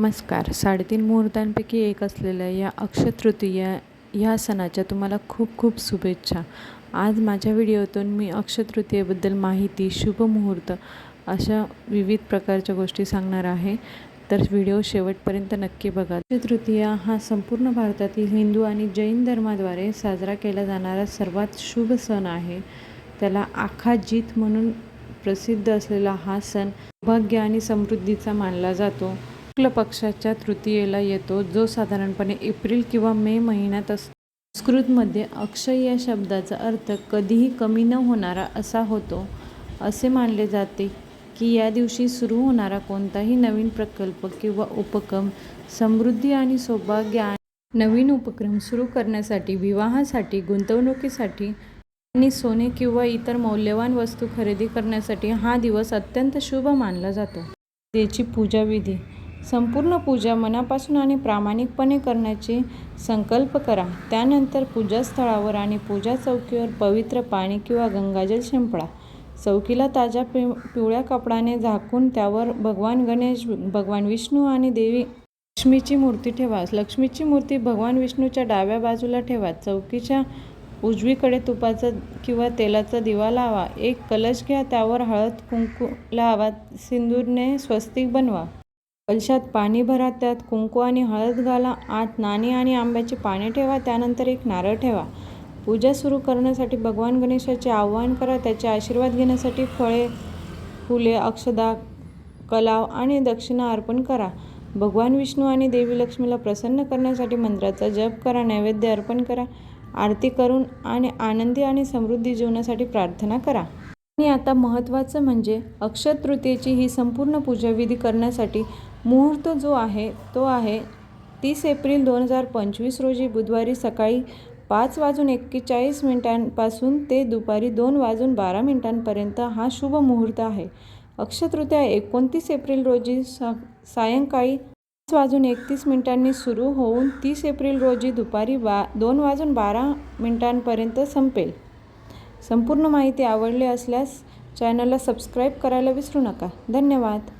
नमस्कार. साडेतीन मुहूर्तांपैकी एक असलेल्या या अक्षतृतीया ह्या सणाच्या तुम्हाला खूप खूप शुभेच्छा. आज माझ्या व्हिडिओतून मी अक्षतृतीयेबद्दल माहिती शुभ मुहूर्त अशा विविध प्रकारच्या गोष्टी सांगणार आहे. तर व्हिडिओ शेवटपर्यंत नक्की बघा. अक्षयतृतीया हा संपूर्ण भारतातील हिंदू आणि जैन धर्माद्वारे साजरा केला जाणारा सर्वात शुभ सण आहे. त्याला आखा जीत म्हणून प्रसिद्ध असलेला हा सण भाग्य आणि समृद्धीचा मानला जातो. शुक्ल पक्षाच्या तृतीयेला येतो जो साधारणपणे एप्रिल किंवा मे महिन्यात असतो. संस्कृतमध्ये अक्षय या शब्दाचा अर्थ कधीही कमी न होणारा असा होतो. असे मानले जाते की या दिवशी सुरू होणारा कोणताही नवीन प्रकल्प किंवा उपक्रम समृद्धी आणि सौभाग्य नवीन उपक्रम सुरू करण्यासाठी विवाहासाठी गुंतवणुकीसाठी आणि सोने किंवा इतर मौल्यवान वस्तू खरेदी करण्यासाठी हा दिवस अत्यंत शुभ मानला जातो. त्याची पूजाविधी संपूर्ण पूजा मनापासून आणि प्रामाणिकपणे करण्याची संकल्प करा. त्यानंतर पूजास्थळावर आणि पूजा चौकीवर पवित्र पाणी किंवा गंगाजल शिंपडा. चौकीला ताज्या पि पिवळ्या कपडाने झाकून त्यावर भगवान गणेश भगवान विष्णू आणि देवी लक्ष्मीची मूर्ती ठेवा. लक्ष्मीची मूर्ती भगवान विष्णूच्या डाव्या बाजूला ठेवा. चौकीच्या उजवीकडे तुपाचा किंवा तेलाचा दिवा लावा. एक कलश घ्या. त्यावर हळद कुंकू लावा. सिंदूरने स्वस्तिक बनवा. कलशात पाणी भरा त्यात कुंकू आणि हळद घाला आत नाणी आणि आंब्याची पाने ठेवा त्यानंतर एक नारळ ठेवा. पूजा सुरू करण्यासाठी भगवान गणेशाचे आवाहन करा त्याचे आशीर्वाद घेण्यासाठी फळे फुले अक्षदा कलाव आणि दक्षिणा अर्पण करा. भगवान विष्णू आणि देवी लक्ष्मीला प्रसन्न करण्यासाठी मंत्राचा जप करा नैवेद्य अर्पण करा आरती करून आणि आनंदी आणि समृद्धी जीवनासाठी प्रार्थना करा. आणि आता महत्त्वाचं म्हणजे अक्षय तृतीयेची ही संपूर्ण पूजाविधी करण्यासाठी मुहूर्त जो आहे तो आहे तीस एप्रिल दोन हजार पंचवीस रोजी बुधवारी सकाळी पाच वाजून एक्केचाळीस मिनिटांपासून ते दुपारी दोन वाजून बारा मिनिटांपर्यंत हा शुभ मुहूर्त आहे. अक्षतृत्या एकोणतीस एप्रिल रोजी सा सायंकाळी पाच वाजून एकतीस मिनिटांनी सुरू होऊन तीस एप्रिल रोजी दुपारी बा दोन वाजून बारा मिनिटांपर्यंत संपेल. संपूर्ण माहिती आवडली असल्यास चॅनलला सबस्क्राईब करायला विसरू नका. धन्यवाद.